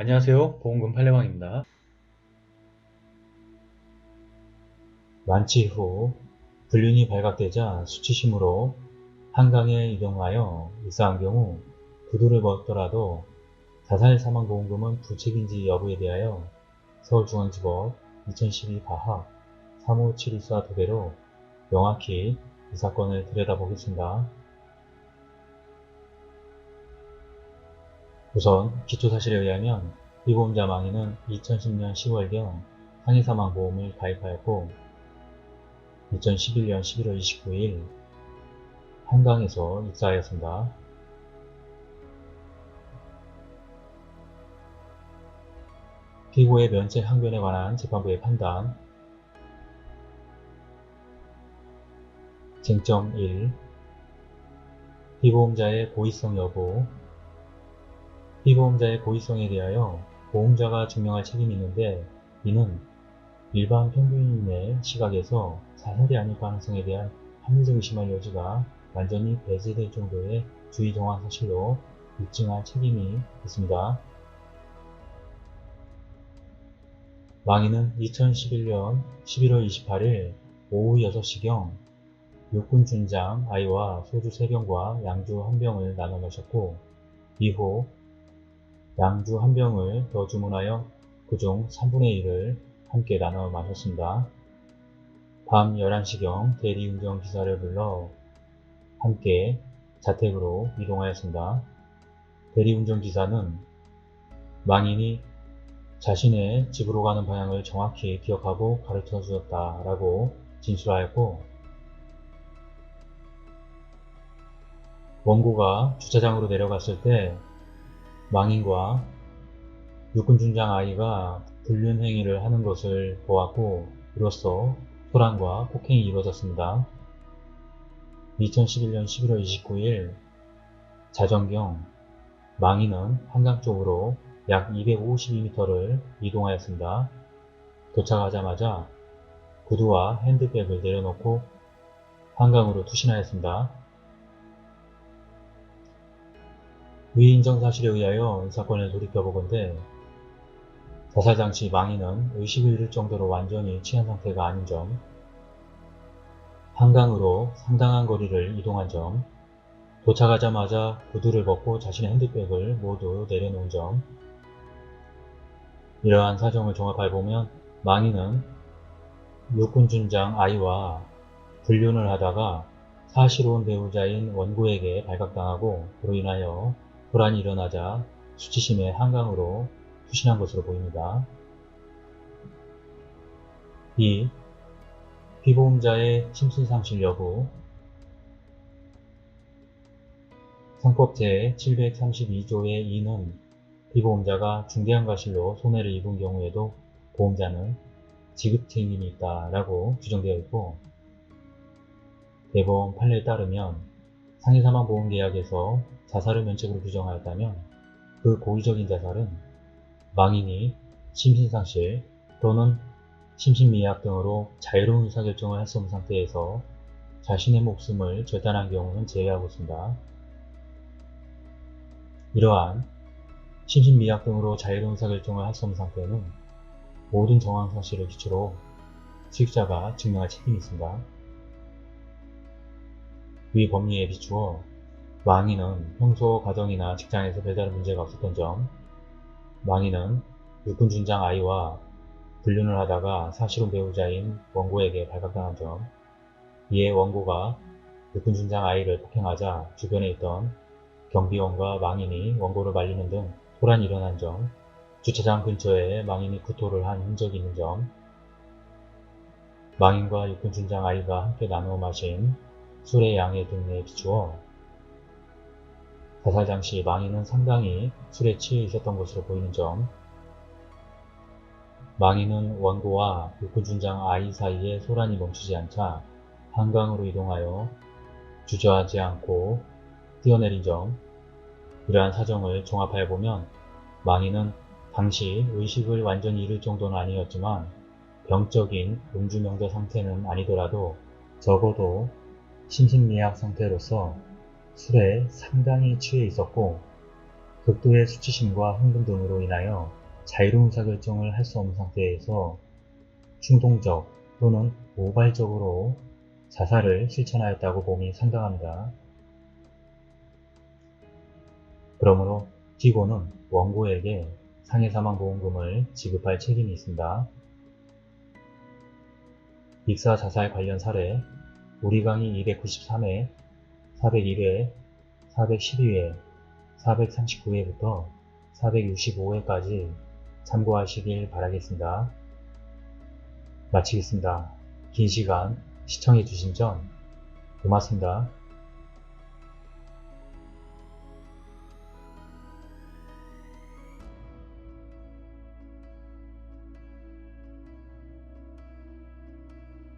안녕하세요. 보험금 팔례방입니다. 완치 후 불륜이 발각되자 수치심으로 한강에 이동하여 입사한 경우 구두를 벗더라도 자살 사망 보험금은 부책인지 여부에 대하여 서울중앙지법 2012 가합 35724 토대로 명확히 이 사건을 들여다보겠습니다. 우선 기초사실에 의하면 피보험자 망인은 2010년 10월경 상해사망보험을 가입하였고 2011년 11월 29일 한강에서 입사하였습니다. 피고의 면책 항변에 관한 재판부의 판단. 쟁점 1 피보험자의 고의성 여부 피보험자의 고의성에 대하여 보험자가 증명할 책임이 있는데 이는 일반 평균인의 시각에서 자살이 아닐 가능성에 대한 합리적 의심할 여지가 완전히 배제될 정도의 주의 정황 사실로 입증할 책임이 있습니다. 망인은 2011년 11월 28일 오후 6시경 육군 준장 아이와 소주 3병과 양주 1병을 나눠 마셨고 이후 양주 1병을 더 주문하여 그중 3분의 1을 함께 나눠 마셨습니다. 밤 11시경 대리운전 기사를 불러 함께 자택으로 이동하였습니다. 대리운전 기사는 망인이 자신의 집으로 가는 방향을 정확히 기억하고 가르쳐 주었다라고 진술하였고 원고가 주차장으로 내려갔을 때 망인과 육군준장 아이가 불륜 행위를 하는 것을 보았고 이로써 소란과 폭행이 이루어졌습니다. 2011년 11월 29일 자정경 망인은 한강 쪽으로 약 252m를 이동하였습니다. 도착하자마자 구두와 핸드백을 내려놓고 한강으로 투신하였습니다. 위 인정 사실에 의하여 이 사건을 돌이켜보건대 자살 당시 망인은 의식을 잃을 정도로 완전히 취한 상태가 아닌 점, 한강으로 상당한 거리를 이동한 점, 도착하자마자 구두를 벗고 자신의 핸드백을 모두 내려놓은 점, 이러한 사정을 종합해 보면 망인은 육군준장 아이와 불륜을 하다가 사실혼 배우자인 원고에게 발각당하고 그로 인하여 불안이 일어나자 수치심에 한강으로 투신한 것으로 보입니다. 2. 피보험자의 심신상실 여부 상법 제732조의 2는 피보험자가 중대한 과실로 손해를 입은 경우에도 보험자는 지급 책임이 있다라고 규정되어 있고 대법원 판례에 따르면 상해사망보험계약에서 자살을 면책으로 규정하였다면 그 고의적인 자살은 망인이 심신상실 또는 심신미약 등으로 자유로운 의사결정을 할 수 없는 상태에서 자신의 목숨을 절단한 경우는 제외하고 있습니다. 이러한 심신미약 등으로 자유로운 의사결정을 할 수 없는 상태에는 모든 정황 사실을 기초로 수익자가 증명할 책임이 있습니다. 위 법리에 비추어 망인은 평소 가정이나 직장에서 별다른 문제가 없었던 점, 망인은 육군 준장 아이와 불륜을 하다가 사실혼 배우자인 원고에게 발각당한 점, 이에 원고가 육군 준장 아이를 폭행하자 주변에 있던 경비원과 망인이 원고를 말리는 등 소란이 일어난 점, 주차장 근처에 망인이 구토를 한 흔적이 있는 점, 망인과 육군 준장 아이가 함께 나누어 마신 술의 양의 등에 비추어 자살 당시 망인은 상당히 술에 취해 있었던 것으로 보이는 점, 망인은 원고와 육군준장 아이 사이에 소란이 멈추지 않자 한강으로 이동하여 주저하지 않고 뛰어내린 점, 이러한 사정을 종합하여 보면 망인은 당시 의식을 완전히 잃을 정도는 아니었지만 병적인 음주명자 상태는 아니더라도 적어도 심신미약 상태로서 술에 상당히 취해 있었고 극도의 수치심과 흥분 등으로 인하여 자유로운 의사결정을 할 수 없는 상태에서 충동적 또는 모발적으로 자살을 실천하였다고 봄이 상당합니다. 그러므로 기고는 원고에게 상해사망보험금을 지급할 책임이 있습니다. 익사 자살 관련 사례 우리 강의 293회, 401회, 412회, 439회부터 465회까지 참고하시길 바라겠습니다. 마치겠습니다. 긴 시간 시청해주신 점 고맙습니다.